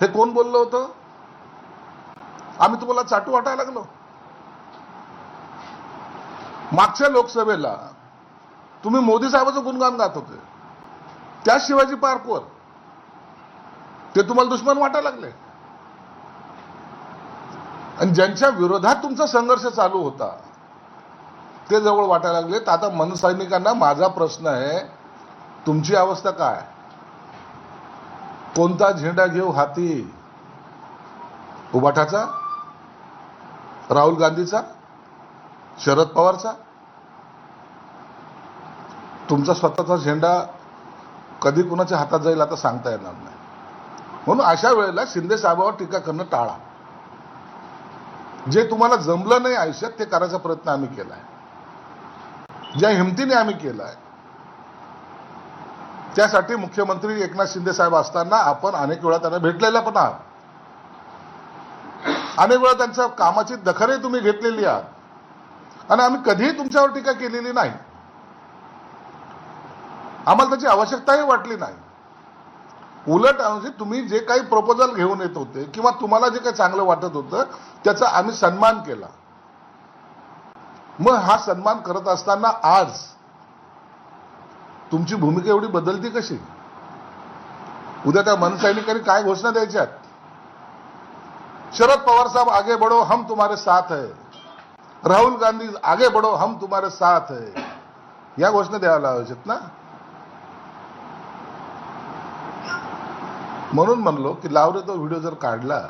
हे कोण बोललं होतं? आम्ही तुम्हाला चाटू वाटायला लागलो. मागच्या लोकसभेला तुम्ही मोदी साहेबाचं गुणगान गात होते. त्या शिवाजी पार्कवर ते तुम्हाला दुश्मन वाटायला लागले. आणि ज्यांच्या विरोधात तुमचा संघर्ष चालू होता ते जवळ वाटायला लागले. तर आता मनसैनिकांना माझा प्रश्न आहे तुमची अवस्था काय? कोणता झेंडा घेऊ हाती? उबाठाचा राहुल गांधीचा? शरद पवारचा? तुमचा स्वतःचा झेंडा कधी कुणाच्या हातात जाईल आता सांगता येणार नाही. म्हणून अशा वेळेला शिंदे साहेबावर टीका करणं टाळा. जे तुम्हाला जमलं नाही आयुष्यात ते करायचा प्रयत्न आम्ही केलाय. ज्या हिमतीने आम्ही केलाय त्यासाठी मुख्यमंत्री एकनाथ शिंदे साहेब असताना आपण अनेक वेळा त्यांना भेटलेल्या पण आहात. अनेक वेळा त्यांच्या कामाची दखलही तुम्ही घेतलेली आहात. आणि आम्ही कधीही तुमच्यावर टीका केलेली नाही. आम्हाला त्याची आवश्यकताही वाटली नाही. उलट म्हणजे तुम्ही जे काही प्रपोजल घेऊन येत होते किंवा तुम्हाला जे काही चांगलं वाटत होतं त्याचा आम्ही सन्मान केला. मग हा सन्मान करत असताना आज तुमची भूमिका एवढी बदलती कशी? उद्या त्या मनसैनिकांनी काय घोषणा द्यायच्यात? शरद पवार साहब आगे बढ़ो हम तुम्हारे साथ है. राहुल गांधी आगे बढ़ो हम तुम्हारे साथ है. या घोषणा द्यायला लावायच्यात ना? म्हणून म्हणलो की लावरे तो व्हिडिओ जर काढला